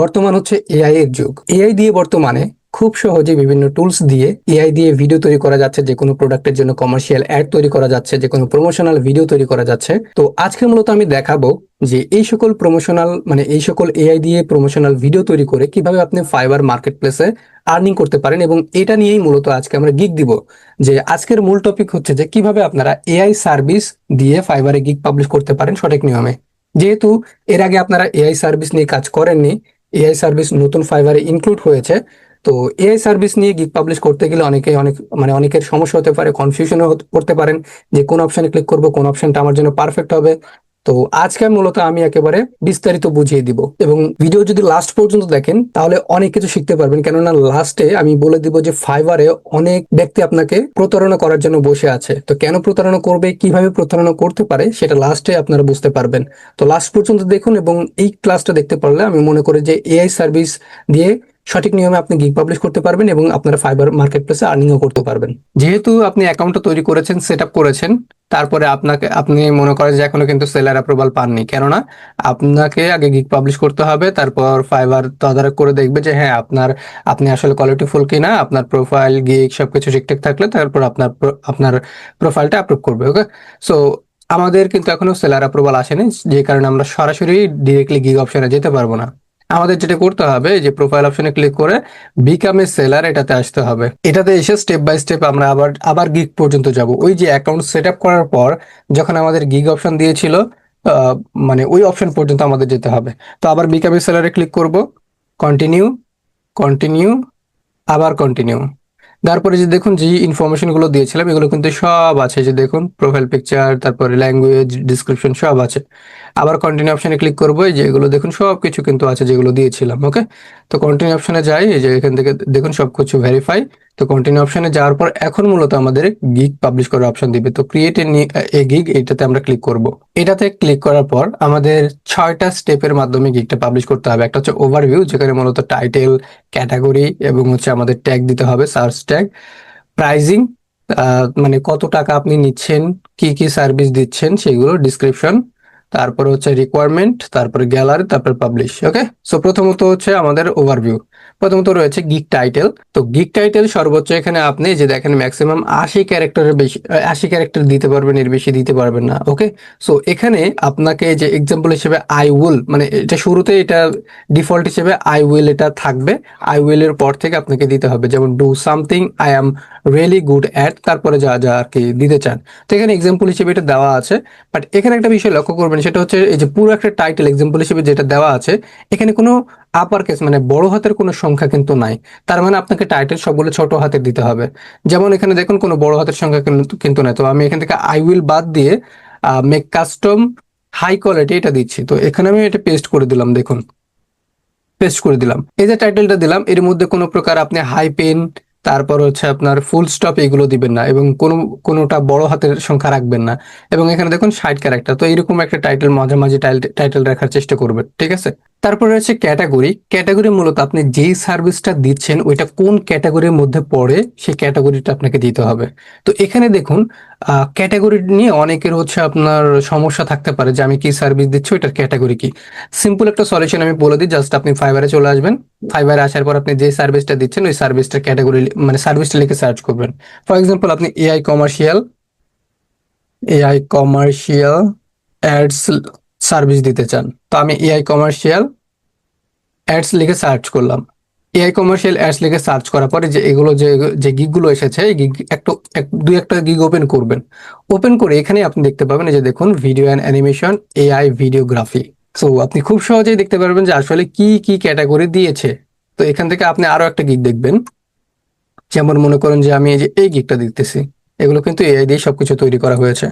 বর্তমান হচ্ছে এআই এর যুগ। এআই দিয়ে বর্তমানে খুব সহজে বিভিন্ন টুলস দিয়ে এআই দিয়ে ভিডিও তৈরি করা যাচ্ছে, যে কোনো প্রোডাক্টের জন্য কমার্শিয়াল অ্যাড তৈরি করা যাচ্ছে, যে কোনো প্রমোশনাল ভিডিও তৈরি করা যাচ্ছে। তো আজকে মূলত আমি দেখাবো যে এই সকল প্রমোশনাল মানে এই সকল এআই দিয়ে প্রমোশনাল ভিডিও তৈরি করে কীভাবে আপনি ফাইবার মার্কেট প্লেসে আর্নিং করতে পারেন এবং এটা নিয়েই মূলত আজকে আমরা গিগ দিব, যে আজকের মূল টপিক হচ্ছে যে কীভাবে আপনারা এআই সার্ভিস দিয়ে ফাইবারে গিগ পাবলিশ করতে পারেন সঠিক নিয়মে। যেহেতু এর আগে আপনারা এআই সার্ভিস নিয়ে কাজ করেননি এআই সার্ভিস নতুন ফাইবারে ইনক্লুড হয়েছে। তো এআই সার্ভিস নিয়ে গিগ পাবলিশ করতে গেলে অনেকে অনেক মানে অনেকের সমস্যা হতে পারে কনফিউশনও করতে পারেন যে কোন অপশনে ক্লিক করব, কোন অপশনটা আমার জন্য পারফেক্ট হবে। তো আজকে মূলত আমি একেবারে বিস্তারিত বুঝিয়ে দিব এবং ভিডিও যদি লাস্ট পর্যন্ত দেখেন, তাহলে অনেক কিছু শিখতে পারবেন। কেননা লাস্টে আমি বলে দিব যে ফাইবারে অনেক ব্যক্তি আপনাকে প্রতারণা করার জন্য বসে আছে। তো কেন প্রতারণা করবে, কীভাবে প্রতারণা করতে পারে, সেটা লাস্টে আপনারা বুঝতে পারবেন। তো লাস্ট পর্যন্ত দেখুন এবং এই ক্লাসটা দেখতে পারলে আমি মনে করি যে এআই সার্ভিস দিয়ে সঠিক নিয়মে আপনি গিগ পাবলিশ করতে পারবেন এবং আপনার ফাইবার মার্কেট প্লেসে আর্নিংও করতে পারবেন। যেহেতু আপনি অ্যাকাউন্টটা তৈরি করেছেন সেট করেছেন, তারপরে আপনাকে, আপনি মনে করেন যে এখনও কিন্তু সেলার অ্যাপ্রুভাল পাননি। কেননা আপনাকে আগে গিগ পাবলিশ করতে হবে, তারপর ফাইবার তদারক করে দেখবে যে হ্যাঁ আপনার, আপনি আসলে কোয়ালিটি কোয়ালিটিফুল কিনা, আপনার প্রোফাইল গিগ সবকিছু ঠিকঠাক থাকলে তারপর আপনার আপনার প্রোফাইলটা অ্যাপ্রুভ করবে ওকে সো আমাদের কিন্তু এখনও সেলার অ্যাপ্রুভাল আসেনি, যে কারণে আমরা সরাসরি ডিরেক্টলি গিগ অপশনে যেতে পারব না। আমাদের যেটা করতে হবে, যে প্রোফাইল অপশনে ক্লিক করে বিকাম এ সেলার এটাতে আসতে হবে। এটাতে এসে স্টেপ বাই স্টেপ আমরা আবার আবার গিগ পর্যন্ত যাব। ওই যে অ্যাকাউন্ট সেট করার পর যখন আমাদের গিগ অপশন দিয়েছিল মানে ওই অপশন পর্যন্ত আমাদের যেতে হবে। তো আবার বিকাম এ সেলারে ক্লিক করব। কন্টিনিউ কন্টিনিউ আবার কন্টিনিউ তারপরে যে দেখুন যে ইনফরমেশনগুলো দিয়েছিলাম, এগুলো কিন্তু সব আছে। যে দেখুন প্রোফাইল পিকচার তারপরে ল্যাঙ্গুয়েজ ডিসক্রিপশন সব আছে। আবার কন্টিনিউ অপশনে ক্লিক করব যে এগুলো দেখুন সব কিছু কিন্তু আছে যেগুলো দিয়েছিলাম ওকে তো কন্টিনিউ অপশনে যাই যে এখান থেকে দেখুন সব কিছু ভেরিফাই তো কন্টিনিউ অপশনে যাওয়ার পর এখন মূলত আমাদের গিগ পাবলিশ করার অপশন দিবে। তো ক্রিয়েট এ গিগ এটাতে আমরা ক্লিক করব। এটাতে ক্লিক করার পর আমাদের ছয়টা স্টেপের মাধ্যমে গিগটা পাবলিশ করতে হবে। একটা হচ্ছে ওভারভিউ যেখানে মূলত টাইটেল ক্যাটাগরি এবং হচ্ছে আমাদের ট্যাগ দিতে হবে সার্চ ট্যাগ প্রাইজিং মানে কত টাকা আপনি নিচ্ছেন, কি কি সার্ভিস দিচ্ছেন সেগুলো ডিসক্রিপশন তারপর হচ্ছে রিকোয়ারমেন্ট তারপরে গ্যালারি তারপর পাবলিশ ওকে সো প্রথমত হচ্ছে আমাদের ওভারভিউ প্রথমত রয়েছে গিক টাইটেল তো গিক টাইটেল সর্বোচ্চ এখানে আপনি যে দেখেন ম্যাক্সিমাম আশি ক্যারেক্টারের বেশি আশি ক্যারেক্টার দিতে পারবেন, এর বেশি দিতে পারবেন না ওকে সো এখানে আপনাকে যে এক্সাম্পল হিসেবে আই উইল মানে এটা শুরুতে এটা ডিফল্ট হিসেবে আই উইল এটা থাকবে। আই উইলের পর থেকে আপনাকে দিতে হবে, যেমন do something I am really good at তারপরে যা যা আর কি দিতে চান। তো এখানে এক্সাম্পল হিসেবে এটা দেওয়া আছে বাট এখানে একটা বিষয় লক্ষ্য করবেন, সেটা হচ্ছে এই যে পুরো একটা টাইটেল এক্সাম্পল হিসেবে যেটা দেওয়া আছে, এখানে কোনো আপার কেস মানে বড় হাতের কোনো সংখ্যা কিন্তু নাই। তার মানে আপনাকে টাইটেল সবগুলো ছোট হাতের দিতে হবে। যেমন এখানে দেখুন, কোনো বড় হাতের সংখ্যা কিন্তু- কিন্তু নাই। তো আমি এখান থেকে আই উইল বাদ দিয়ে মেক কাস্টম হাই কোয়ালিটি এটা দিচ্ছি। তো এখানে আমি এটা পেস্ট করে দিলাম, দেখুন। পেস্ট করে দিলাম। এই যে টাইটেলটা দিলাম, এর মধ্যে কোনো প্রকার আপনি হাই পেন তারপর হচ্ছে আপনার ফুল স্টপ এগুলো দিবেন না এবং কোনো, কোনোটা বড় হাতের সংখ্যা রাখবেন না। এবং এখানে দেখুন ষাট ক্যারেক্টার তো এরকম একটা টাইটেল মাঝামাঝি টাইটেল রাখার চেষ্টা করবেন, ঠিক আছে? তারপরে হচ্ছে ক্যাটাগরি। ক্যাটাগরি মূলত আপনি যেই সার্ভিসটা দিচ্ছেন, ওইটা কোন ক্যাটাগরির মধ্যে পড়ে সেই ক্যাটাগরিটা আপনাকে দিতে হবে। তো এখানে দেখুন ক্যাটাগরি নিয়ে অনেকের হচ্ছে আপনার সমস্যা থাকতে পারে যে আমি কি সার্ভিস দিচ্ছি, ওইটার ক্যাটাগরি কি। সিম্পল একটা সলিউশন আমি বলে দিই জাস্ট আপনি ফাইবারে চলে আসবেন। ফাইবারে আসার পর আপনি যে সার্ভিসটা দিচ্ছেন, ওই সার্ভিসটার ক্যাটাগরি মানে সার্ভিসটা লিখে সার্চ করবেন। ফর এক্সাম্পল আপনি A I commercial A I commercial ads service দিতে চান। তো আমি এআই কমার্শিয়াল অ্যাডস লিখে সার্চ করলাম। এআই কমার্শিয়াল অ্যাডস লিখে সার্চ করার পরে যে এগুলো যে যে গিগগুলো এসেছে, এই গিগ একটু, এক দুই একটা গিগ ওপেন করবেন। ওপেন করে এখানে আপনি দেখতে পাবেন যে দেখুন video and animation A I videography so আপনি খুব সহজেই দেখতে পারবেন যে আসলে কি কি ক্যাটাগরি দিয়েছে। তো এখান থেকে আপনি আরও একটা গিগ দেখবেন। যেমন মনে করেন যে আমি এই যে, এই গিগটা দেখতেছি। এগুলো কিন্তু এআই দিয়ে সবকিছু তৈরি করা হয়েছে।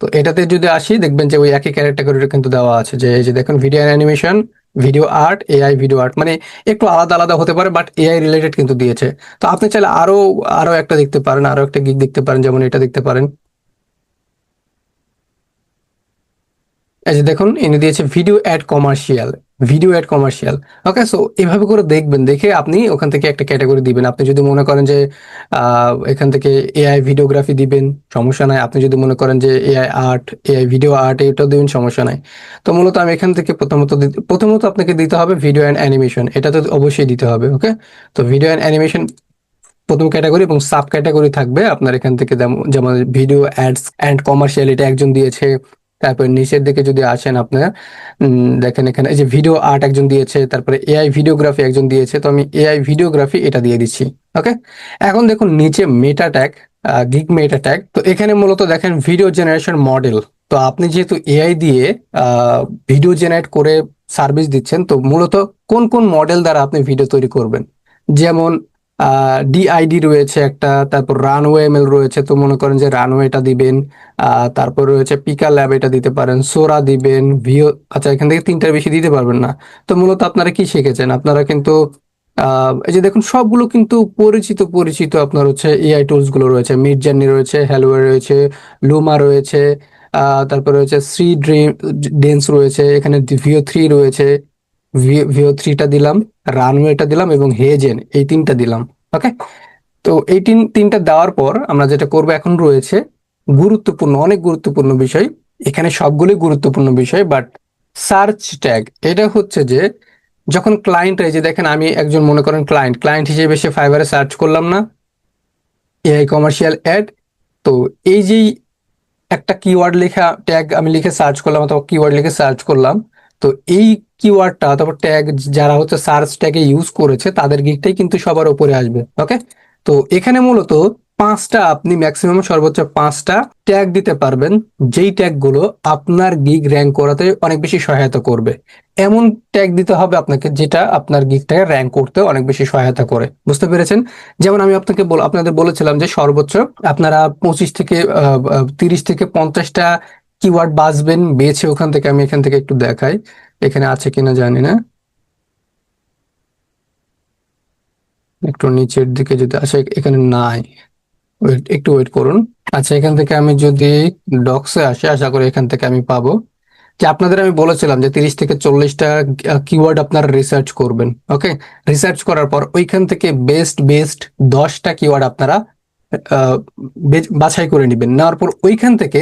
তো এটাতে যদি আসি, দেখবেন যে ওই একই ক্যারেক্টার কিন্তু দেওয়া আছে যে, এই যে দেখুন video animation video art AI video art মানে একটু আলাদা আলাদা হতে পারে বাট এআই রিলেটেড কিন্তু দিয়েছে। তো আপনি চাইলে আরও আরও একটা দেখতে পারেন, আরও একটা গিক দেখতে পারেন, যেমন এটা দেখতে পারেন। এই যে দেখুন, এনে দিয়েছে video ad commercial video ad commercial okay so এভাবে করে দেখবেন, দেখে আপনি ওখান থেকে একটা ক্যাটাগরি দিবেন। আপনি যদি মনে করেন যে এখান থেকে এআই ভিডিওগ্রাফি দিবেন, সমস্যা নাই। আপনি যদি মনে করেন যে AI art AI video art এটাও দিবেন, সমস্যা নাই। তো মূলত আমি এখান থেকে প্রথমত প্রথমত আপনাকে দিতে হবে ভিডিও অ্যান্ড অ্যানিমেশন এটা তো অবশ্যই দিতে হবে ওকে তো ভিডিও অ্যান্ড অ্যানিমেশন প্রথম ক্যাটাগরি এবং সাব ক্যাটাগরি থাকবে। আপনার এখান থেকে যেমন ভিডিও অ্যাডস অ্যান্ড কমার্শিয়াল এটা একজন দিয়েছে। তারপর নিচের দিকে যদি আসেন আপনার দেখেন এখানে এই যে ভিডিও আর্ট একজন দিয়েছে, তারপরে এআই ভিডিওগ্রাফি একজন দিয়েছে, তো আমি এআই ভিডিওগ্রাফি এটা দিয়ে দিচ্ছি ওকে এখন দেখুন নিচে meta tag gig meta tag তো এখানে মূলত দেখেন ভিডিও জেনারেশন মডেল তো আপনি যেহেতু এআই দিয়ে ভিডিও জেনারেট করে সার্ভিস দিচ্ছেন, তো মূলত কোন কোন মডেল দ্বারা আপনি ভিডিও তৈরি করবেন? যেমন ডিআইডি রয়েছে একটা, তারপর রানওয়ে এমএল রয়েছে, তো মনে করেন যে রানওয়েটা দিবেন তারপর রয়েছে পিকা ল্যাব এটা দিতে পারেন সোরা দিবেন ভিও আচ্ছা এখান থেকে তিনটার বেশি দিতে পারবেন না। তো মূলত আপনারা কি শিখেছেন? আপনারা কিন্তু এই যে দেখুন, সবগুলো কিন্তু পরিচিত পরিচিত আপনার হচ্ছে এআই টুলসগুলো রয়েছে মিড জার্নি রয়েছে হ্যালোয়ে রয়েছে লুমা রয়েছে তারপর রয়েছে সি ড্রিম ডেন্স রয়েছে, এখানে ভিও থ্রি রয়েছে। ভিও থ্রিটা দিলাম রানওয়েটা দিলাম এবং হেজেন এই তিনটা দিলাম ওকে তো এই তিন, তিনটা দেওয়ার পর আমরা যেটা করব এখন রয়েছে, গুরুত্বপূর্ণ, অনেক গুরুত্বপূর্ণ বিষয়। এখানে সবগুলোই গুরুত্বপূর্ণ বিষয় বাট সার্চ ট্যাগ এটা হচ্ছে যে যখন ক্লায়েন্ট এই যে দেখেন আমি একজন মনে করেন ক্লায়েন্ট ক্লায়েন্ট হিসেবে সে ফাইবারে সার্চ করলাম না এআই কমার্শিয়াল অ্যাড তো এই যেই একটা কিওয়ার্ড লেখা ট্যাগ আমি লিখে সার্চ করলাম অথবা কিওয়ার্ড লিখে সার্চ করলাম তো এই কিওয়ার্ডটা অথবা ট্যাগ যারা হচ্ছে সার্চ ট্যাগে ইউজ করেছে, তাদের গিকটাই কিন্তু সবার উপরে আসবে ওকে তো এখানে মূলত পাঁচটা আপনি ম্যাক্সিমাম সর্বোচ্চ পাঁচটা ট্যাগ দিতে পারবেন, যেই ট্যাগগুলো আপনার গিগ র্যাঙ্ক করাতে অনেক বেশি সহায়তা করবে। এমন ট্যাগ দিতে হবে আপনাকে যেটা আপনার গিগটাকে র্যাঙ্ক করতে অনেক বেশি সহায়তা করে, বুঝতে পেরেছেন? যেমন আমি আপনাকে আপনাদের বলেছিলাম যে সর্বোচ্চ আপনারা পঁচিশ থেকে তিরিশ থেকে পঞ্চাশটা কিওয়ার্ড বাঁচবেন বেছে ওখান থেকে আমি এখান থেকে একটু দেখাই, এখানে আছে কিনা জানি না। একটু নিচের দিকে যদি আসে, এখানে নাই। একটু ওয়েট করুন। আচ্ছা এখান থেকে আমি যদি ডক্সে আসি, আশা করি এখান থেকে আমি পাবো। যে আপনাদের আমি বলেছিলাম যে তিরিশ থেকে চল্লিশটা কিওয়ার্ড আপনারা রিসার্চ করবেন ওকে রিসার্চ করার পর ওইখান থেকে বেস্ট বেস্ট দশটা কিওয়ার্ড আপনারা বাছাই করে নেবেন। নেওয়ার পর ওইখান থেকে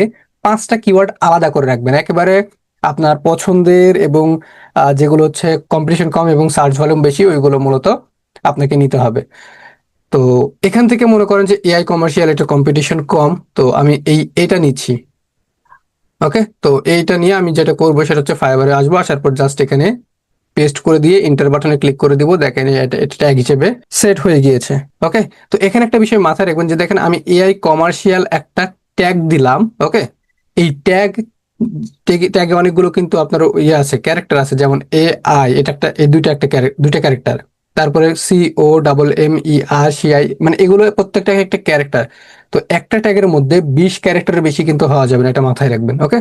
পাঁচটা কিওয়ার্ড আলাদা করে রাখবেন। একেবারে আপনার পছন্দের এবং যেগুলো হচ্ছে কম্পিটিশন কম এবং সার্চ ভলিউম বেশি, ওইগুলো মূলত আপনাকে নিতে হবে। তো এখান থেকে মনে করেন যে এআই কমার্শিয়াল এটা কম্পিটিশন কম, তো আমি এই, এটা নিচ্ছি। ওকে তো এইটা নিয়ে আমি যেটা করব সেটা হচ্ছে ফাইবারে আসব, আসার পর জাস্ট এখানে পেস্ট করে দিয়ে ইন্টার বাটনে ক্লিক করে দিব, দেখেন এটা ট্যাগ হিসেবে সেট হয়ে গিয়েছে। ওকে তো এখানে একটা বিষয় মাথায় রাখবেন যে দেখেন আমি এআই কমার্শিয়াল একটা ট্যাগ দিলাম। ওকে এই ট্যাগ ট্যাগে অনেকগুলো কিন্তু আপনার ইয়ে আছে ক্যারেক্টার আছে, যেমন এ আই এটা একটা, এই দুইটা একটা দুইটা ক্যারেক্টার তারপরে C O double M E R C I মানে এগুলো প্রত্যেকটা একটা ক্যারেক্টার তো একটা ট্যাগের মধ্যে বিশ ক্যারেক্টারের বেশি কিন্তু হওয়া যাবে না, এটা মাথায় রাখবেন ওকে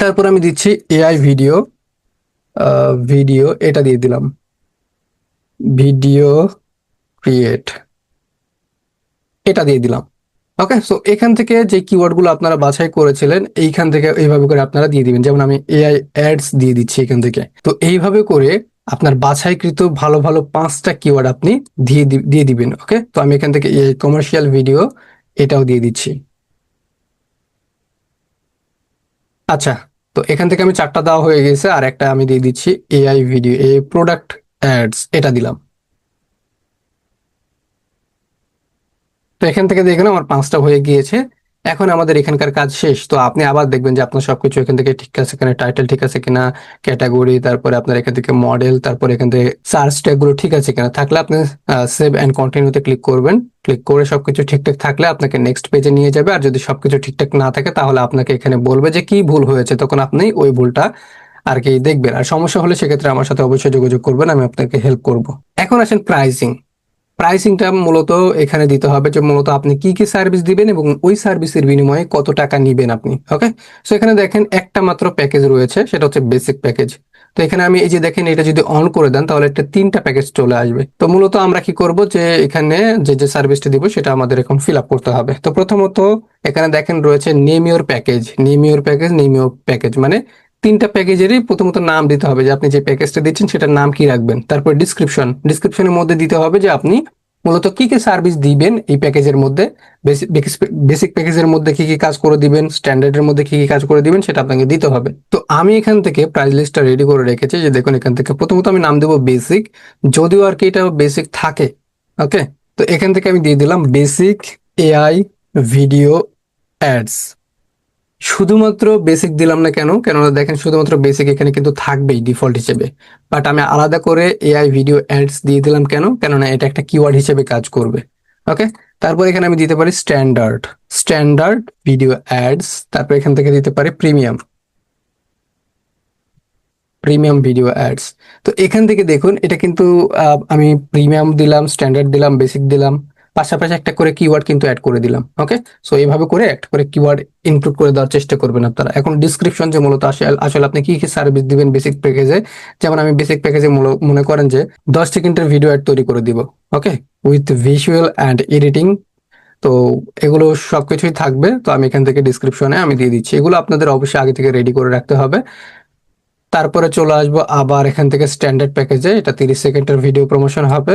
তারপর আমি দিচ্ছি এআই ভিডিও ভিডিও এটা দিয়ে দিলাম। ভিডিও ক্রিয়েট এটা দিয়ে দিলাম। ওকে সো এখান থেকে যে কিওয়ার্ডগুলো আপনারা বাছাই করেছিলেন, এইখান থেকে এইভাবে করে আপনারা দিয়ে দিবেন। যেমন আমি এআই অ্যাডস দিয়ে দিচ্ছি এখান থেকে। তো এইভাবে করে আপনার বাছাইকৃত ভালো ভালো পাঁচটা কিওয়ার্ড আপনি দিয়ে দিয়ে দিবেন ওকে তো আমি এখান থেকে এআই কমার্শিয়াল ভিডিও এটাও দিয়ে দিচ্ছি। আচ্ছা তো এখান থেকে আমি চারটা দেওয়া হয়ে গেছে, আর একটা আমি দিয়ে দিচ্ছি AI video a product ads এটা দিলাম। তো এখান থেকে দেখেন, আমার পাঁচটা হয়ে গিয়েছে। এখন আমাদের এখানকার কাজ শেষ। তো আপনি আবার দেখবেন যে আপনার সবকিছু এখান থেকে ঠিক আছে কিনা টাইটেল ঠিক আছে কিনা ক্যাটাগরি তারপরে আপনার এখান থেকে মডেল তারপরে এখান থেকে সার্চ ট্যাগগুলো ঠিক আছে কিনা। থাকলে আপনি সেভ এন্ড কন্টিনিউতে ক্লিক করবেন। ক্লিক করে সবকিছু ঠিকঠাক থাকলে আপনাকে নেক্সট পেজে নিয়ে যাবে। আর যদি সবকিছু ঠিকঠাক না থাকে, তাহলে আপনাকে এখানে বলবে যে কি ভুল হয়েছে। তখন আপনি ওই ভুলটা আর কি দেখবেন। আর সমস্যা হলে সেক্ষেত্রে আমার সাথে অবশ্যই যোগাযোগ করবেন, আমি আপনাকে হেল্প করব। এখন আসেন প্রাইসিং প্রাইসিংটা মূলত এখানে দিতে হবে যে মূলত আপনি কি কি সার্ভিস দিবেন এবং ওই সার্ভিসের বিনিময়ে কত টাকা নিবেন আপনি ওকে সো এখানে দেখেন একটা মাত্র প্যাকেজ রয়েছে, সেটা হচ্ছে বেসিক প্যাকেজ তো এখানে আমি এই যে দেখেন, এটা যদি অন করে দেন, তাহলে একটা তিনটা প্যাকেজ চলে আসবে। তো মূলত আমরা কি করব যে এখানে যে যে সার্ভিসটা দিব, সেটা আমাদের এখন ফিল আপ করতে হবে। তো প্রথমত এখানে দেখেন রয়েছে name your package name your package name your package মানে তিনটা প্যাকেজেরই প্রথমত নাম দিতে হবে যে আপনি যে প্যাকেজটা দিচ্ছেন সেটার নাম কি রাখবেন। তারপর ডিসক্রিপশন ডিসক্রিপশনের মধ্যে দিতে হবে যে আপনি মূলত কি কি সার্ভিস দিবেন এই প্যাকেজের মধ্যে। বেসিক প্যাকেজের মধ্যে কি কি কাজ করে দিবেন স্ট্যান্ডার্ডের মধ্যে কি কি কাজ করে দিবেন সেটা আপনাকে দিতে হবে। তো আমি এখান থেকে প্রাইস লিস্টটা রেডি করে রেখেছি যে দেখুন এখান থেকে প্রথমত আমি নাম দেবো বেসিক যদিও আর কি এটা বেসিক থাকে ওকে তো এখান থেকে আমি দিয়ে দিলাম বেসিক এআই ভিডিও অ্যাডস শুধুমাত্র বেসিক দিলাম না কেন? কেননা দেখেন শুধুমাত্র বেসিক এখানে কিন্তু থাকবেই ডিফল্ট হিসেবে। বাট আমি আলাদা করে এআই ভিডিও অ্যাডস দিয়ে দিলাম কেন? কেননা এটা একটা কিওয়ার্ড হিসেবে কাজ করবে। ওকে তারপর এখানে আমি দিতে পারি স্ট্যান্ডার্ড স্ট্যান্ডার্ড ভিডিও অ্যাডস তারপর এখান থেকে দিতে পারি প্রিমিয়াম প্রিমিয়াম ভিডিও অ্যাডস তো এখান থেকে দেখুন, এটা কিন্তু আমি প্রিমিয়াম দিলাম স্ট্যান্ডার্ড দিলাম বেসিক দিলাম। পাশাপাশি একটা করে কিওয়ার্ড কিন্তু অ্যাড করে দিলাম ওকে সো এইভাবে করে একটা করে কিওয়ার্ড ইনক্লুড করে দেওয়ার চেষ্টা করবেন আপনারা। এখন ডিসক্রিপশন যে মূলত আসে, আসলে আপনি কি কি সার্ভিস দিবেন বেসিক প্যাকেজে যেমন আমি বেসিক প্যাকেজে মনে করেন যে দশ সেকেন্ডের ভিডিও অ্যাড তৈরি করে দিব okay with visual and editing তো এগুলো সবকিছুই থাকবে, তো আমি এখান থেকে ডিসক্রিপশনে আমি দিয়ে দিচ্ছি। এগুলো আপনাদের অবশ্যই আগে থেকে রেডি করে রাখতে হবে। তারপরে চলে আসব আবার এখান থেকে স্ট্যান্ডার্ড প্যাকেজে এটা তিরিশ সেকেন্ডের ভিডিও প্রমোশন হবে।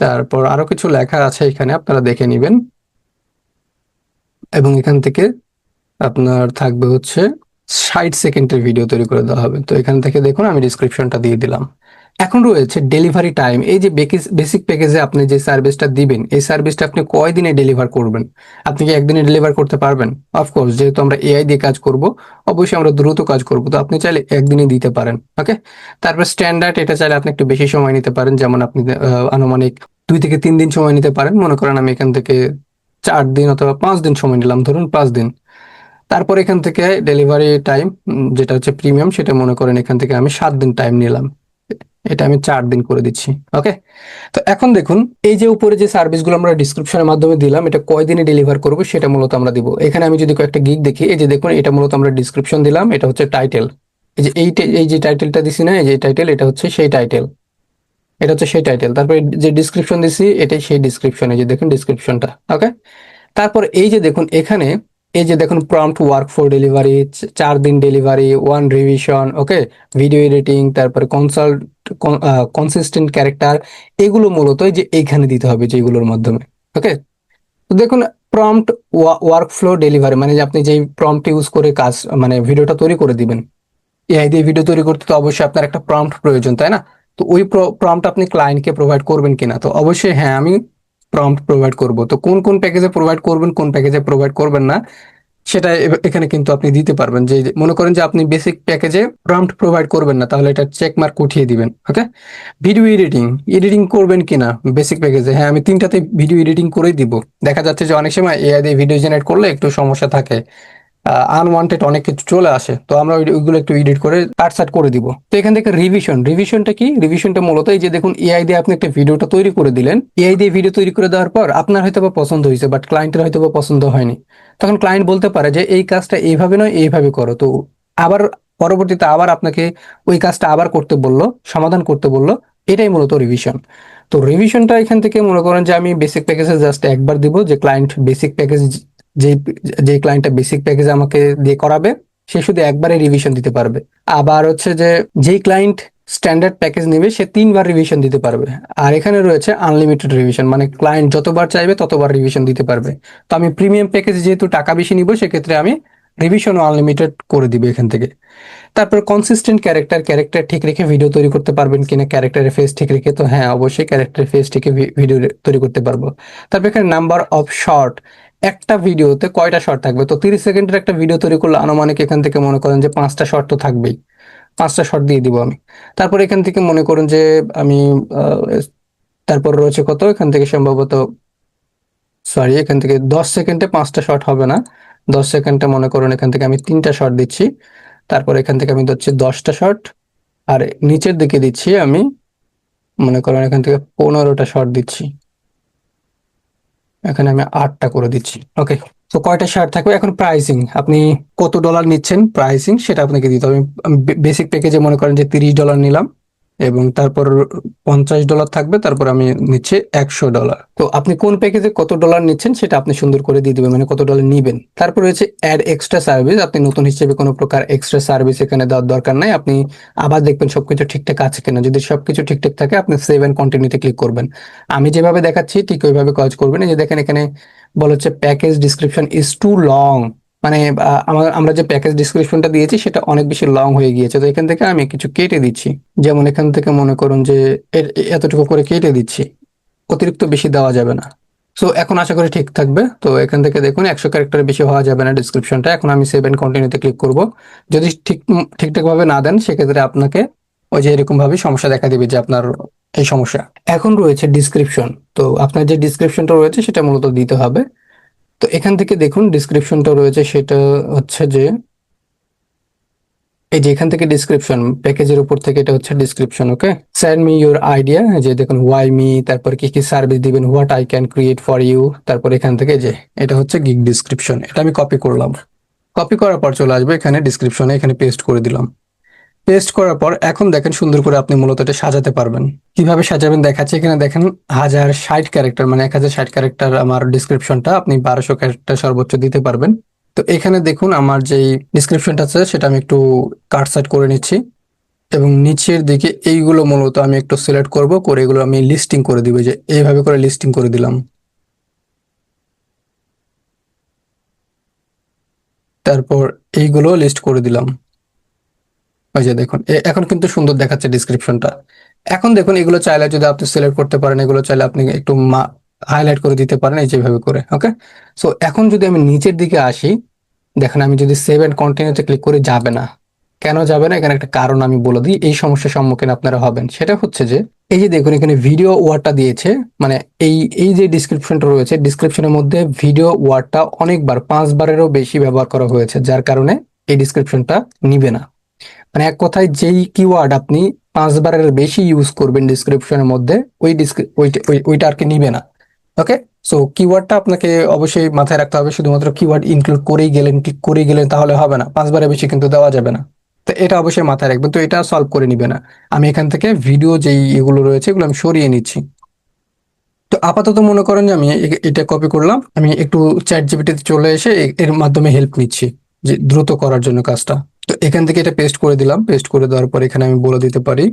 তারপর আরও কিছু লেখা আছে এখানে, আপনারা দেখে নেবেন। এবং এখান থেকে আপনার থাকবে হচ্ছে ষাট সেকেন্ডের ভিডিও তৈরি করে দেওয়া হবে। তো এখান থেকে দেখুন, আমি ডিসক্রিপশনটা দিয়ে দিলাম। এখন রয়েছে ডেলিভারি টাইম এই যে বেসিক প্যাকেজে আপনি যে সার্ভিসটা দিবেন, এই সার্ভিসটা আপনি কয়দিনে ডেলিভার করবেন? আপনি কি একদিনে ডেলিভার করতে পারবেন? অফকোর্স যেহেতু আমরা এআই দিয়ে কাজ করব, অবশ্যই আমরা দ্রুত কাজ করব, তো আপনি চাইলে একদিনে দিতে পারেন ওকে তারপর স্ট্যান্ডার্ড এটা চাইলে আপনি একটু বেশি সময় নিতে পারেন, যেমন আপনি আনুমানিক দুই থেকে তিন দিন সময় নিতে পারেন। মনে করেন আমি এখান থেকে চার দিন অথবা পাঁচ দিন সময় নিলাম, ধরুন পাঁচ দিন। তারপর এখান থেকে ডেলিভারি টাইম যেটা হচ্ছে প্রিমিয়াম সেটা মনে করেন এখান থেকে আমি সাত দিন টাইম নিলাম। এটা আমি চার দিন করে দিচ্ছি ওকে তো এখন দেখুন, এই যে উপরে যে সার্ভিসগুলো আমরা ডিসক্রিপশনের মাধ্যমে দিলাম, এটা কয়দিনে ডেলিভার করব সেটা মূলত আমরা দিব। এখানে আমি যদি কয়েকটা গিগ দেখি, এই যে দেখুন, এটা মূলত আমরা ডিসক্রিপশন দিলাম, এটা হচ্ছে টাইটেল এই যে এই এই যে টাইটেলটা দিছি না, এই যে টাইটেল এটা হচ্ছে সেই টাইটেল এটা হচ্ছে সেই টাইটেল তারপরে যে ডিসক্রিপশন দিছি, এটাই সেই ডিসক্রিপশন এই যে দেখুন ডিসক্রিপশনটা ওকে তারপর এই যে দেখুন, এখানে এই যে দেখুন প্রম্পট ওয়ার্ক ফর ডেলিভারি চার দিন delivery one revision okay video editing তারপরে কনসাল্ট কনসিস্টেন্ট ক্যারেক্টার এগুলো মূলত যে এইখানে দিতে হবে যেগুলোর মাধ্যমে ওকে তো দেখুন প্রম্পট ওয়ার্ক ফ্লো ডেলিভারি মানে আপনি যেই প্রম্পট ইউজ করে কাজ মানে ভিডিওটা তৈরি করে দিবেন, এআই দিয়ে ভিডিও তৈরি করতে তো অবশ্যই আপনার একটা প্রম্পট প্রয়োজন, তাই না? তো ওই প্রম্পট আপনি ক্লায়েন্টকে প্রোভাইড করবেন কিনা? তো অবশ্যই হ্যাঁ আমি প্রম্পট প্রোভাইড করব। তো কোন কোন প্যাকেজে প্রোভাইড করবেন, কোন প্যাকেজে প্রোভাইড করবেন না, সেটা এখানে কিন্তু আপনি দিতে পারবেন। যে মনে করেন যে আপনি বেসিক প্যাকেজে প্রম্পট প্রোভাইড করবেন না, তাহলে এটা চেক মার্ক উঠিয়ে দিবেন ওকে ভিডিও এডিটিং এডিটিং করবেন কিনা বেসিক প্যাকেজে হ্যাঁ আমি তিনটাতে ভিডিও এডিটিং করেই দিব। দেখা যাচ্ছে যে অনেক সময় এআই দিয়ে ভিডিও জেনারেট করলে একটু সমস্যা থাকে। আনওয়ান্টেড অনেক কিছু চলে আসে, তো আমরা ওইগুলো একটু এডিট করে কাটসাট করে দিব। তো এখান থেকে রিভিশন রিভিশনটা কি? রিভিশনটা মূলত এই যে দেখুন এআই দিয়ে আপনি একটা ভিডিওটা তৈরি করে দিলেন। এআই দিয়ে ভিডিও তৈরি করে দেওয়ার পর আপনার হয়তো বা পছন্দ হয়েছে বাট ক্লায়েন্টের হয়তো বা পছন্দ হয়নি। তখন ক্লায়েন্ট বলতে পারে যে, এই কাজটা এইভাবে নয়, এইভাবে করো। তো আবার পরবর্তীতে আবার আপনাকে ওই কাজটা আবার করতে বলল, সমাধান করতে বলল। এটাই মূলত রিভিশন তো রিভিশনটা এখান থেকে মনে করেন যে আমি বেসিক প্যাকেজে জাস্ট একবার দিব, যে ক্লায়েন্ট বেসিক প্যাকেজ যে যে ক্লায়েন্টটা বেসিক প্যাকেজ আমাকে দিয়ে করাবে, সে শুধু একবারে রিভিশন দিতে পারবে। আবার হচ্ছে যে, যেই ক্লায়েন্ট স্ট্যান্ডার্ড প্যাকেজ নেবে, সে তিনবার রিভিশন দিতে পারবে। আর এখানে রয়েছে আনলিমিটেড রিভিশন মানে ক্লায়েন্ট যতবার চাইবে ততবার রিভিশন দিতে পারবে। তো আমি প্রিমিয়াম প্যাকেজ যেহেতু টাকা বেশি নিব, সেক্ষেত্রে আমি রিভিশন আনলিমিটেড করে দিবে এখান থেকে। তারপর কনসিস্টেন্ট ক্যারেক্টার ক্যারেক্টার ঠিক রেখে ভিডিও তৈরি করতে পারবেন কিনা ক্যারেক্টারের ফেস ঠিক রেখে, তো হ্যাঁ অবশ্যই ক্যারেক্টারের ফেস ঠিক ভিডিও তৈরি করতে পারব। তারপর এখানে নাম্বার অফ শর্ট একটা ভিডিওতে কয়টা শর্ট থাকবে? তো তিরিশ সেকেন্ডের একটা ভিডিও তৈরি করলে আনুমানিক এখান থেকে মনে করেন যে পাঁচটা শর্ট তো থাকবেই। পাঁচটা শর্ট দিয়ে দিব আমি। তারপর এখান থেকে মনে করুন যে আমি তারপর রয়েছে কত? এখান থেকে সম্ভবত সরি এখান থেকে দশ সেকেন্ডে পাঁচটা শর্ট হবে না। দশ সেকেন্ডে মনে করুন এখান থেকে আমি তিনটা শর্ট দিচ্ছি। তারপর এখান থেকে আমি দিচ্ছি দশটা শর্ট আর নিচের দিকে দিচ্ছি আমি, মনে করেন এখান থেকে পনেরোটা শর্ট দিচ্ছি। এখানে আমি আটটা করে দিচ্ছি। ওকে তো কয়টা শেয়ার থাকবে? এখন প্রাইসিং আপনি কত ডলার নিচ্ছেন প্রাইসিং সেটা আপনাকে দিতে হবে। বেসিক প্যাকেজে মনে করেন যে তিরিশ ডলার নিলাম। এবং তারপর পঞ্চাশ ডলার থাকবে, তারপর আমি নিচ্ছি একশো ডলার তো আপনি কোন প্যাকেজে কত ডলার নিচ্ছেন সেটা আপনি সুন্দর করে দিয়ে দিবেন মানে কত ডলার নিবেন। তারপর রয়েছে অ্যাড এক্সট্রা সার্ভিস আপনি নতুন হিসেবে কোনো প্রকার এক্সট্রা সার্ভিস এখানে দেওয়ার দরকার নাই। আপনি আবার দেখবেন সবকিছু ঠিকঠাক আছে কিনা। যদি সবকিছু ঠিকঠাক থাকে, আপনি সেভ অ্যান্ড কন্টিনিউতে ক্লিক করবেন। আমি যেভাবে দেখাচ্ছি, ঠিক ওইভাবে কাজ করবেন এই যে দেখেন এখানে বলা হচ্ছে package description is too long মানে আমার যে প্যাকেজ ডিসক্রিপশনটা দিয়েছি সেটা অনেক বেশি লং হয়ে গিয়েছে। তো এখান থেকে আমি কিছু কেটে দিচ্ছি। যেমন এখান থেকে মনে করুন যে এতটুকু করে কেটে দিচ্ছি। অতিরিক্ত বেশি দেওয়া যাবে না। সো এখন আশা করি ঠিক থাকবে। তো এখান থেকে দেখুন, একশো ক্যারেক্টার বেশি হওয়া যাবে না ডিসক্রিপশনটা এখন আমি সেভ কন্টিনিউতে ক্লিক করব। যদি ঠিক ঠিকঠাক ভাবে না দেন, সেক্ষেত্রে আপনাকে ওই যে এরকম ভাবে সমস্যা দেখা দিবে যে আপনার এই সমস্যা। এখন রয়েছে ডিসক্রিপশন তো আপনার যে ডিসক্রিপশনটা রয়েছে, সেটা মূলত দিতে হবে। তো এখান থেকে দেখুন ডিসক্রিপশনটা রয়েছে, সেটা হচ্ছে যে, এই যে এখান থেকে ডিসক্রিপশন প্যাকেজের উপর থেকে এটা হচ্ছে description okay send me your idea যে দেখুন ওয়াই মি তারপর কি কি সার্ভিস দিবেন what I can create for you তারপর এখান থেকে যে, এটা হচ্ছে গিগ ডিসক্রিপশন এটা আমি কপি করলাম। কপি করার পর চলে আসবে, এখানে ডিসক্রিপশনে এখানে পেস্ট করে দিলাম। পেস্ট করার পর এখন দেখেন সুন্দর করে আপনি মূলত এটা সাজাতে পারবেন। কীভাবে সাজাবেন দেখাচ্ছে, এখানে দেখেন হাজার ষাট ক্যারেক্টার মানে এক হাজার ষাট ক্যারেক্টার আমার ডিসক্রিপশনটা আপনি বারোশো ক্যারেক্টার সর্বোচ্চ দিতে পারবেন। তো এখানে দেখুন আমার যেই ডিসক্রিপশনটা আছে, সেটা আমি একটু কাট সাইড করে নিচ্ছি। এবং নিচের দিকে এইগুলো মূলত আমি একটু সিলেক্ট করব, করে এগুলো আমি লিস্টিং করে দিব যে এইভাবে করে লিস্টিং করে দিলাম। তারপর এইগুলো লিস্ট করে দিলাম। ওই যে দেখুন এখন কিন্তু সুন্দর দেখাচ্ছে ডিসক্রিপশনটা এখন দেখুন, এগুলো চাইলে যদি আপনি সিলেক্ট করতে পারেন, এগুলো চাইলে আপনি একটু হাইলাইট করে দিতে পারেন, এই যেভাবে করে ওকে সো এখন যদি আমি নিচের দিকে আসি, দেখেন আমি যদি সেভ এন্ড কন্টিনিউতে ক্লিক করে, যাবে না। কেন যাবে না? এখানে একটা কারণ আমি বলে দিই, এই সমস্যার সম্মুখীন আপনারা হবেন। সেটা হচ্ছে যে, এই যে দেখুন, এখানে ভিডিও ওয়ার্ডটা দিয়েছে মানে এই এই যে ডিসক্রিপশনটা রয়েছে ডিসক্রিপশনের মধ্যে ভিডিও ওয়ার্ডটা অনেকবার, পাঁচবারেরও বেশি ব্যবহার করা হয়েছে, যার কারণে এই ডিসক্রিপশনটা নিবে না। মানে এক কথায় যেই কিওয়ার্ড আপনি পাঁচবারের বেশি ইউজ করবেন ডিসক্রিপশনের মধ্যে, ওই ওইটা আর কি নিবে না। ওকে সো কিওয়ার্ডটা আপনাকে অবশ্যই মাথায় রাখতে হবে, শুধুমাত্র কিওয়ার্ড ইনক্লুড করেই গেলেন ক্লিক করেই গেলেন, তাহলে হবে না। পাঁচবারের বেশি কিন্তু দেওয়া যাবে না। তো এটা অবশ্যই মাথায় রাখবেন। তো এটা সলভ করে নিবে না। আমি এখান থেকে ভিডিও যেই এগুলো রয়েছে, এগুলো আমি সরিয়ে নিচ্ছি। তো আপাতত মনে করেন যে আমি এটা কপি করলাম। আমি একটু চ্যাট জিপিটিতে চলে এসে এর মাধ্যমে হেল্প নিচ্ছি, যে দ্রুত করার জন্য কাজটা। তো এখান থেকে এটা পেস্ট করে দিলাম। পেস্ট করে দেওয়ার পর এখানে আমি বলে দিতে পারি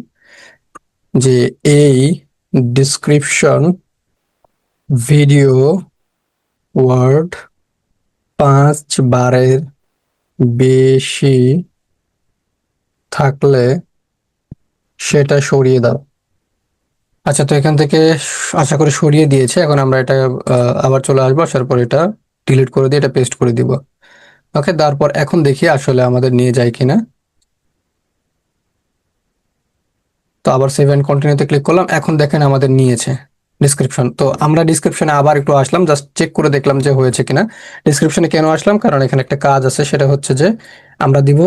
যে এই ডিসক্রিপশন ভিডিও ওয়ার্ড পাঁচ বারের বেশি থাকলে সেটা সরিয়ে দাও। আচ্ছা তো এখান থেকে আশা করি সরিয়ে দিয়েছে। এখন আমরা এটা আবার চলে আসব। আসার পর এটা ডিলিট করে দিয়ে এটা পেস্ট করে দিব। ওকে তারপর এখন দেখি আসলে আমাদের নিয়ে যায় কিনা। তো আবার সেভ অ্যান্ড কন্টিনিউতে ক্লিক করলাম, এখন দেখেন আমাদের নিয়েছে ডিসক্রিপশন তো আমরা ডিসক্রিপশনে আবার একটু আসলাম জাস্ট চেক করে দেখলাম যে হয়েছে কিনা। ডিসক্রিপশনে কেন আসলাম? কারণ এখানে একটা কাজ আছে, সেটা হচ্ছে যে আমরা দিব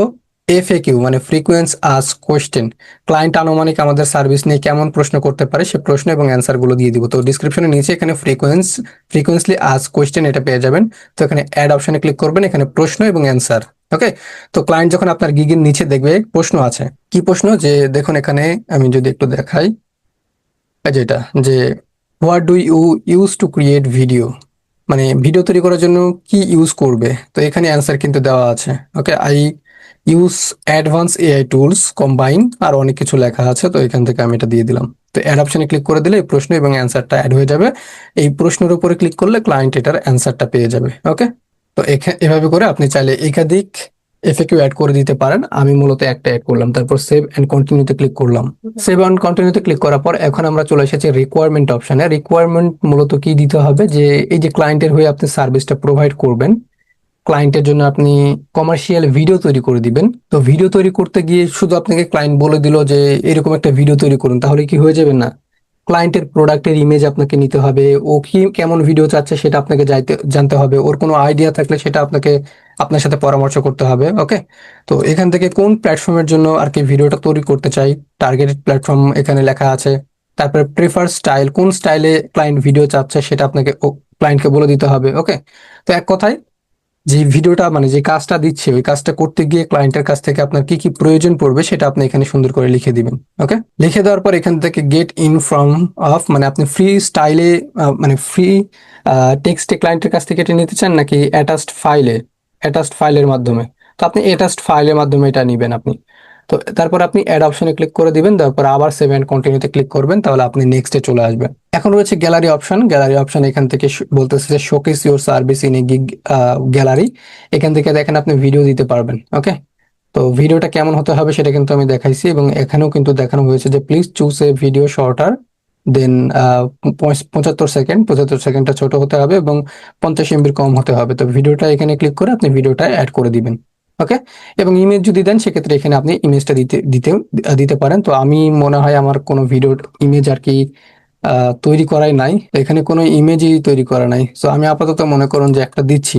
এফএকিউ মানে ফ্রিকোয়েন্স আস কোয়েশ্চেন ক্লায়েন্ট আনুমানিক আমাদের সার্ভিস নিয়ে কেমন প্রশ্ন করতে পারে সে প্রশ্ন এবং অ্যান্সারগুলো দিয়ে দিব। তো ডিসক্রিপশনের নিচে এখানে ফ্রিকোয়েন্স ফ্রিকোয়েন্সলি আস কোয়েশ্চেন এটা পেয়ে যাবেন। তো এখানে অ্যাড অপশনে ক্লিক করবেন, এখানে প্রশ্ন এবং অ্যান্সার ওকে তো ক্লায়েন্ট যখন আপনার গিগের নিচে দেখবে, প্রশ্ন আছে। কি প্রশ্ন? যে দেখুন এখানে আমি যদি একটু দেখাই যেটা যে what do you use to create video মানে ভিডিও তৈরি করার জন্য কি ইউজ করবে? তো এখানে অ্যান্সার কিন্তু দেওয়া আছে okay I use advance AI tools combine আর অনেক কিছু লেখা আছে, তো এখান থেকে আমি এটা দিয়ে দিলাম। তো অ্যাড অপশনে ক্লিক করে দিলে এই প্রশ্ন এবং অ্যান্সারটা অ্যাড হয়ে যাবে। এই প্রশ্নের উপরে ক্লিক করলে ক্লায়েন্ট এটার অ্যান্সারটা পেয়ে যাবে ওকে তো এভাবে করে আপনি চাইলে একাধিক এফএকিউ অ্যাড করে দিতে পারেন। আমি মূলত একটা অ্যাড করলাম, তারপর সেভ এন্ড কন্টিনিউতে ক্লিক করলাম। সেভ অ্যান্ড কন্টিনিউতে ক্লিক করার পর এখন আমরা চলে এসেছি রিকোয়ারমেন্ট অপশনে রিকোয়ারমেন্ট মূলত কি দিতে হবে? যে এই যে ক্লায়েন্টের হয়ে আপনি সার্ভিসটা প্রোভাইড করবেন ক্লায়েন্টের জন্য আপনি কমার্শিয়াল ভিডিও তৈরি করে দিবেন। তো ভিডিও তৈরি করতে গিয়ে শুধু আপনাকে ক্লায়েন্ট বলে দিল যে, এরকম একটা ভিডিও তৈরি করুন। তাহলে কি হয়ে যাবে না? ক্লায়েন্টের প্রোডাক্টের ইমেজ আপনাকে নিতে হবে। ও কি কেমন ভিডিও চাচ্ছে সেটা আপনাকে যাইতে, জানতে হবে। ওর কোনো আইডিয়া থাকলে সেটা আপনাকে আপনার সাথে পরামর্শ করতে হবে ওকে তো এখান থেকে কোন প্ল্যাটফর্মের জন্য আর কি ভিডিওটা তৈরি করতে চাই? টার্গেটেড প্ল্যাটফর্ম এখানে লেখা আছে। তারপরে প্রেফার স্টাইল কোন স্টাইলে ক্লায়েন্ট ভিডিও চাচ্ছে সেটা আপনাকে ক্লায়েন্টকে বলে দিতে হবে ওকে তো এক কথায় যে ভিডিওটা মানে যে কাজটা দিচ্ছে, ওই কাজটা করতে গিয়ে ক্লায়েন্টের কাছ থেকে আপনার কি কি প্রয়োজন পড়বে সেটা আপনি এখানে সুন্দর করে লিখে দিবেন ওকে লিখে দেওয়ার পর এখান থেকে গেট ইন ফ্রম অফ মানে আপনি ফ্রি স্টাইলে মানে ফ্রি টেক্সটে ক্লায়েন্টের কাছ থেকে এটা নিতে চান নাকি অ্যাটাচড ফাইলে অ্যাটাচড ফাইলের মাধ্যমে? তো আপনি অ্যাটাচড ফাইলের মাধ্যমে এটা নেবেন আপনি। তো তারপর আপনি অ্যাড অপশনে ক্লিক করে দিবেন, তারপর আবার সেভ অ্যান্ড কন্টিনিউতে ক্লিক করবেন, তাহলে আপনি নেক্সটে চলে আসবেন। এখন রয়েছে গ্যালারি অপশন গ্যালারি অপশন এখান থেকে বলতেছে যে showcase your service in a gig gallery এখান থেকে দেখেন আপনি ভিডিও দিতে পারবেন ওকে তো ভিডিওটা কেমন হতে হবে সেটা কিন্তু আমি দেখাইছি এবং এখানেও কিন্তু দেখানো হয়েছে যে please choose a video shorter than পঁচাত্তর সেকেন্ড পঁচাত্তর সেকেন্ডটা ছোট হতে হবে এবং পঞ্চাশ এমবির কম হতে হবে। তো ভিডিওটা এখানে ক্লিক করে আপনি ভিডিওটা অ্যাড করে দিবেন। ওকে এবং ইমেজ যদি দেন, সেক্ষেত্রে এখানে আপনি ইমেজটা দিতে দিতে দিতে পারেন। তো আমি মনে হয় আমার কোনো ভিডিওর ইমেজ আর কি তৈরি করাই নাই। এখানে কোনো ইমেজই তৈরি করা নাই। তো আমি আপাতত মনে করুন যে একটা দিচ্ছি।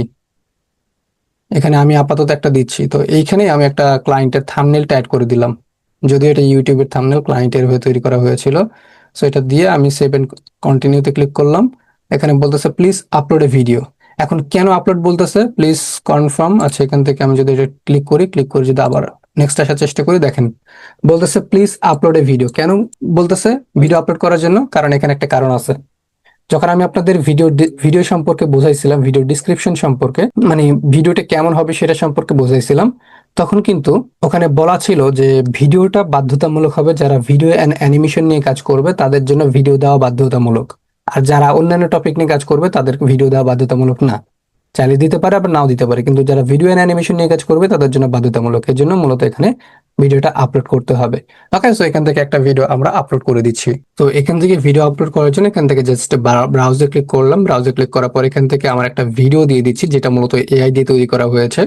এখানে আমি আপাতত একটা দিচ্ছি। তো এইখানে আমি একটা ক্লায়েন্টের থাম্বনেলটা অ্যাড করে দিলাম। যদিও এটা ইউটিউবের থাম্বনেল ক্লায়েন্টের হয়ে তৈরি করা হয়েছিল। সো এটা দিয়ে আমি সেভ কন্টিনিউতে ক্লিক করলাম। এখানে বলতেছে প্লিজ আপলোড এ ভিডিও এখন কেন আপলোড বলতেছে? প্লিজ কনফার্ম আচ্ছা এখান থেকে আমি যদি এটা ক্লিক করি ক্লিক করে যদি আবার নেক্সট আসার চেষ্টা করি, দেখেন, বলতেছে প্লিজ আপলোড এ ভিডিও কেন বলতেছে ভিডিও আপলোড করার জন্য? কারণ এখানে একটা কারণ আছে। যখন আমি আপনাদের ভিডিও ভিডিও সম্পর্কে বোঝাইছিলাম ভিডিও ডিসক্রিপশন সম্পর্কে মানে ভিডিওটা কেমন হবে সেটা সম্পর্কে বোঝাইছিলাম, তখন কিন্তু ওখানে বলা ছিল যে ভিডিওটা বাধ্যতামূলক হবে। যারা ভিডিও অ্যান্ড অ্যানিমেশন নিয়ে কাজ করবে, তাদের জন্য ভিডিও দেওয়া বাধ্যতামূলক। আর যারা অন্যান্য টপিক নিয়ে কাজ করবে তাদের ভিডিও দেওয়া বাধ্যতামূলক না। চাইলে দিতে পারে আবার নাও দিতে পারে, কিন্তু যারা ভিডিও অ্যান্ড অ্যানিমেশন নিয়ে কাজ করবে, তাদের জন্য বাধ্যতামূলক। এর জন্য মূলত এখানে ভিডিওটা আপলোড করতে হবে। ওকে সো এখান থেকে একটা ভিডিও আমরা আপলোড করে দিচ্ছি। তো এখান থেকে ভিডিও আপলোড করার জন্য এখান থেকে জাস্ট ব্রাউজে ক্লিক করলাম। ব্রাউজে ক্লিক করার পর এখান থেকে আমার একটা ভিডিও দিয়ে দিচ্ছি, যেটা মূলত এআই দিয়ে তৈরি করা হয়েছে।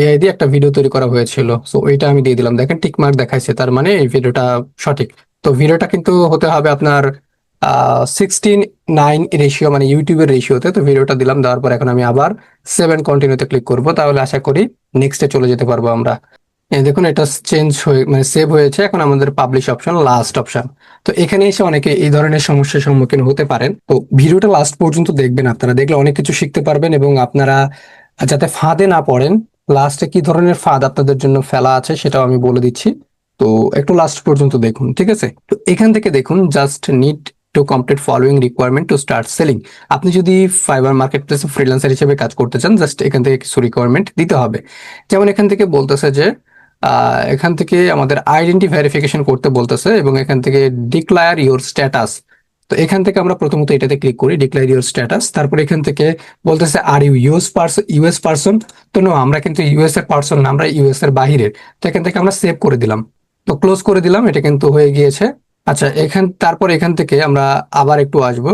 এআই দিয়ে একটা ভিডিও তৈরি করা হয়েছিল। সো ওইটা আমি দিয়ে দিলাম। দেখেন টিক মার্ক দেখাইছে, তার মানে এই ভিডিওটা সঠিক। তো ভিডিওটা কিন্তু হতে হবে আপনার সিক্সটিন নাইন রেশিও মানে ইউটিউবের রেশিওতে তো ভিডিওটা দিলাম, দেওয়ার পর এখন আমি আবার সেভেন কন্টিনিউতে ক্লিক করব। তাহলে আশা করি নেক্সটে চলে যেতে পারব আমরা। দেখুন, এটা চেঞ্জ হয়ে মানে সেভ হয়েছে। এখন আমাদের পাবলিশ অপশন লাস্ট অপশন তো এখানে এসে অনেকে এই ধরনের সমস্যার সম্মুখীন হতে পারেন। তো ভিডিওটা লাস্ট পর্যন্ত দেখবেন আপনারা। দেখলে অনেক কিছু শিখতে পারবেন এবং আপনারা যাতে ফাঁদে না পড়েন লাস্টে কি ধরনের ফাঁদ আপনাদের জন্য ফেলা আছে সেটাও আমি বলে দিচ্ছি। তো একটু লাস্ট পর্যন্ত দেখুন, ঠিক আছে? তো এখান থেকে দেখুন just need to complete following requirement to start selling আপনি যদি ফাইবার মার্কেট প্লেসে ফ্রিল্যান্সার হিসেবে কাজ করতে চান জাস্ট এখান থেকে কিছু রিকোয়ারমেন্ট দিতে হবে। যেমন এখান থেকে বলতেছে যে এখান থেকে আমাদের আইডেন্টি ভেরিফিকেশন করতে বলতেছে এবং এখান থেকে ডিক্লায়ার ইউর স্ট্যাটাস তো এখান থেকে আমরা প্রথমত এটাতে ক্লিক করি ডিক্লায়ার ইওর স্ট্যাটাস তারপর এখান থেকে বলতেছে are you US person US person তো নো আমরা কিন্তু ইউএস এর পার্সন না, আমরা ইউএস এর বাহিরের। তো এখান থেকে আমরা সেভ করে দিলাম। তো ক্লোজ করে দিলাম, এটা কিন্তু হয়ে গিয়েছে। আচ্ছা এখান, তারপর এখান থেকে আমরা আবার একটু আসব।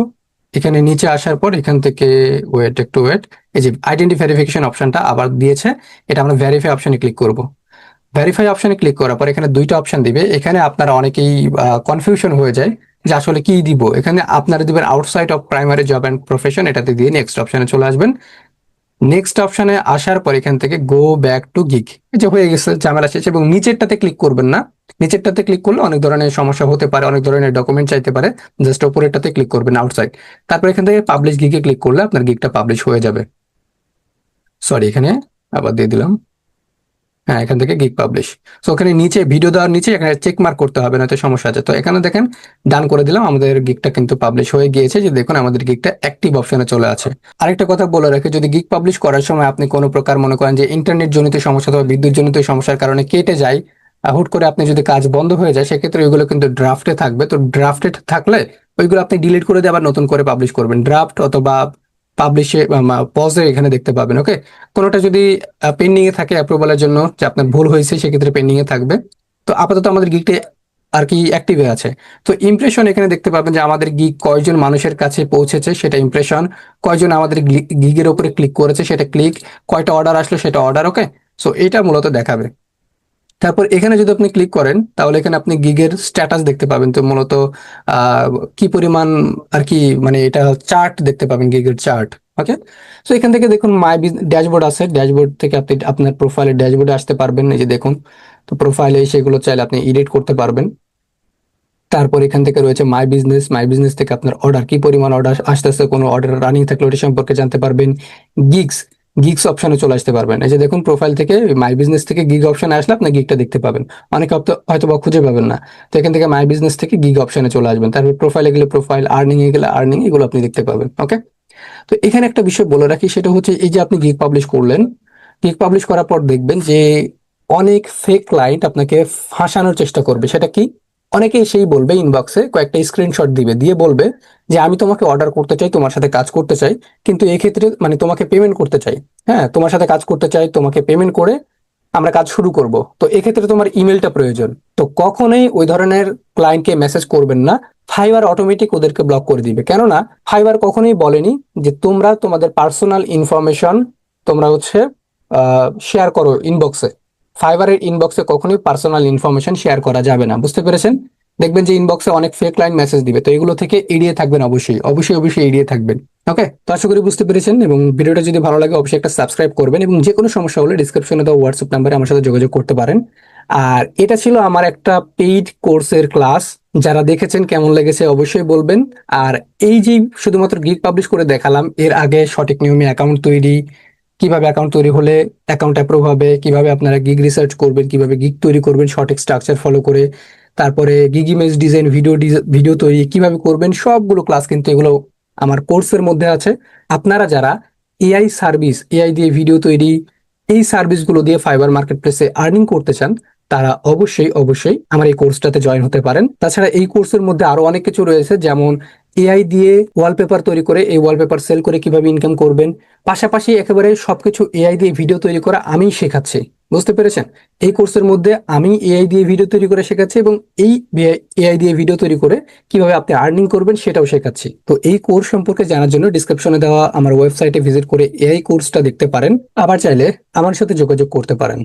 এখানে নিচে আসার পর এখান থেকে ওয়েট একটু ওয়েট এই যে আইডেন্টি ভেরিফিকেশন অপশনটা আবার দিয়েছে, এটা আমরা ভেরিফাই অপশনে ক্লিক করব। ভেরিফাই অপশনে ক্লিক করার পর এখানে দুইটা অপশন দিবে। এখানে আপনারা অনেকেই কনফিউশন হয়ে যায় যে আসলে কি দিব। এখানে আপনারা দিবেন outside of primary job and profession এটাতে দিয়ে নেক্সট অপশনে চলে আসবেন। নেক্সট অপশানে আসার পর এখান থেকে গো ব্যাক টু গিগ যে হয়ে গেছে, ঝামেলা শেষ, এবং নিচেরটাতে ক্লিক করবেন না। নিচেরটাতে ক্লিক করলে অনেক ধরনের সমস্যা হতে পারে, অনেক ধরনের ডকুমেন্ট চাইতে পারে। জাস্ট ওপরেরটাতে ক্লিক করবেন আউটসাইড তারপর এখান থেকে পাবলিশ গিগে ক্লিক করলে আপনার গিগটা পাবলিশ হয়ে যাবে। সরি এখানে আবার দিয়ে দিলাম। হ্যাঁ এখান থেকে গিগ পাবলিশ সো ওখানে নিচে ভিডিও দেওয়ার নিচে এখানে চেক মার্ক করতে হবে না তো সমস্যা আছে। তো এখানে দেখেন ডান করে দিলাম, আমাদের গিগটা কিন্তু পাবলিশ হয়ে গিয়েছে। যে দেখুন, আমাদের গিগটা অ্যাক্টিভ অপশনে চলে আছে। আরেকটা কথা বলে রাখি, যদি গিগ পাবলিশ করার সময় আপনি কোনো প্রকার মনে করেন যে ইন্টারনেট জনিত সমস্যা অথবা বিদ্যুৎ জনিত সমস্যার কারণে কেটে যায় হুট করে আপনি যদি কাজ বন্ধ হয়ে যায়, সেক্ষেত্রে ওইগুলো কিন্তু ড্রাফটে থাকবে। তো ড্রাফটে থাকলে ওইগুলো আপনি ডিলিট করে দিয়ে আবার নতুন করে পাবলিশ করবেন। ড্রাফট অথবা পাবলিশে পজে এখানে দেখতে পাবেন ওকে কোনোটা যদি পেন্ডিং এ থাকে অ্যাপ্রুভালের জন্য যে আপনার ভুল হয়েছে, সেক্ষেত্রে পেন্ডিং এ থাকবে। তো আপাতত আমাদের গিকটে আর কি অ্যাক্টিভে আছে। তো ইমপ্রেশন এখানে দেখতে পাবেন যে আমাদের গিগ কয়জন মানুষের কাছে পৌঁছেছে, সেটা ইমপ্রেশন কয়জন আমাদের গিগের উপরে ক্লিক করেছে, সেটা ক্লিক কয়টা অর্ডার আসলো, সেটা অর্ডার ওকে সো এটা মূলত দেখাবে। তারপর এখানে যদি আপনি ক্লিক করেন, তাহলে এখানে আপনি গিগের স্ট্যাটাস দেখতে পাবেন। তো মূলত কি পরিমাণ আর কি মানে এটা চার্ট দেখতে পাবেন গিগের চার্ট ওকে সো এখান থেকে দেখুন মাই ড্যাশবোর্ড আছে। ড্যাশবোর্ড থেকে আপনি আপনার প্রোফাইলের ড্যাশবোর্ডে আসতে পারবেন, এই যে দেখুন। তো প্রোফাইলে সেগুলো চাইলে আপনি এডিট করতে পারবেন। তারপর এখান থেকে রয়েছে মাই বিজনেস মাই বিজনেস থেকে আপনার অর্ডার কি পরিমাণ অর্ডার আসতে আসতেছে, কোনো অর্ডার রানিং থাকলে ওটা সম্পর্কে জানতে পারবেন। গিগস গিগস অপশনে চলে আসতে পারবেন। এই যে দেখুন প্রোফাইল থেকে মাই বিজনেস থেকে গিগ অপশনে আসলে আপনি গিগটা দেখতে পাবেন। অনেকে হয়তো- বা খুঁজে পাবেন না। তো এখান থেকে মাই বিজনেস থেকে গিগ অপশনে চলে আসবেন। তারপর প্রোফাইলে গেলে প্রোফাইল আর্নিং এ গেলে আর্নিং এগুলো আপনি দেখতে পাবেন ওকে তো এখানে একটা বিষয় বলে রাখি, সেটা হচ্ছে এই যে আপনি গিগ পাবলিশ করলেন গিগ পাবলিশ করার পর দেখবেন যে অনেক ফেক ক্লায়েন্ট আপনাকে ফাঁসানোর চেষ্টা করবে। সেটা কি? অনেকে সেই বলবে ইনবক্সে কয়েকটা স্ক্রিনশট দিবে, দিয়ে বলবে যে, আমি তোমাকে অর্ডার করতে চাই, তোমার সাথে কাজ করতে চাই, কিন্তু এক্ষেত্রে মানে তোমাকে পেমেন্ট করতে চাই। হ্যাঁ তোমার সাথে কাজ করতে চাই, তোমাকে পেমেন্ট করে আমরা কাজ শুরু করব। তো এক্ষেত্রে তোমার ইমেলটা প্রয়োজন। তো কখনোই ওই ধরনের ক্লায়েন্টকে মেসেজ করবেন না। ফাইবার অটোমেটিক ওদেরকে ব্লক করে দিবে। কেননা ফাইবার কখনোই বলেনি যে, তোমরা তোমাদের পার্সোনাল ইনফরমেশন তোমরা হচ্ছে শেয়ার করো ইনবক্সে ফাইবারের ইনবক্সে কখনোই পার্সোনাল ইনফরমেশন শেয়ার করা যাবে না, বুঝতে পেরেছেন? দেখবেন যে ইনবক্সে অনেক ফেক লাইন মেসেজ দিবে, তো এগুলো থেকে এড়িয়ে থাকবেন অবশ্যই অবশ্যই অবশ্যই এড়িয়ে থাকবেন। ওকে তো আশা করি বুঝতে পেরেছেন এবং ভিডিওটা যদি ভালো লাগে, অবশ্যই একটা সাবস্ক্রাইব করবেন এবং যে কোনো সমস্যা হলে ডিসক্রিপশনে দেওয়া হোয়াটসঅ্যাপ নাম্বারে আমার সাথে যোগাযোগ করতে পারেন। আর এটা ছিল আমার একটা পেইড কোর্সের ক্লাস যারা দেখেছেন কেমন লেগেছে অবশ্যই বলবেন। আর এই যে শুধুমাত্র গিগ পাবলিশ করে দেখালাম, এর আগে সঠিক নিয়মে অ্যাকাউন্ট তৈরি কীভাবে অ্যাকাউন্ট তৈরি হলে অ্যাকাউন্ট অ্যাপ্রুভ হবে, কীভাবে আপনারা গিগ রিসার্চ করবেন, কীভাবে গিগ তৈরি করবেন, সঠিক স্ট্রাকচার ফলো করে, তারপরে gig image design video video তৈরি কীভাবে করবেন, সবগুলো ক্লাস কিন্তু এগুলো আমার কোর্সের মধ্যে আছে। আপনারা যারা এআই সার্ভিস এআই দিয়ে ভিডিও তৈরি, এই সার্ভিসগুলো দিয়ে ফাইবার মার্কেট প্লেসে আর্নিং করতে চান, তারা অবশ্যই অবশ্যই আমার এই কোর্সটাতে জয়েন হতে পারেন। তাছাড়া এই কোর্সের মধ্যে আরও অনেক কিছু রয়েছে, যেমন এআই দিয়ে ওয়ালপেপার তৈরি করে, এই ওয়ালপেপার সেল করে কীভাবে ইনকাম করবেন? পাশাপাশি একেবারে সবকিছু এআই দিয়ে ভিডিও তৈরি করা আমি শেখাচ্ছি। বুঝতে পেরেছেন? এই কোর্সের মধ্যে আমি এআই দিয়ে ভিডিও তৈরি করে শেখাচ্ছি এবং এই এআই দিয়ে ভিডিও তৈরি করে কীভাবে আপনি আর্নিং করবেন সেটাও শেখাচ্ছি। তো এই কোর্স সম্পর্কে জানার জন্য ডিসক্রিপশনে দেওয়া আমার ওয়েবসাইটে ভিজিট করে এআই কোর্সটা দেখতে পারেন। আবার চাইলে আমার সাথে যোগাযোগ করতে পারেন।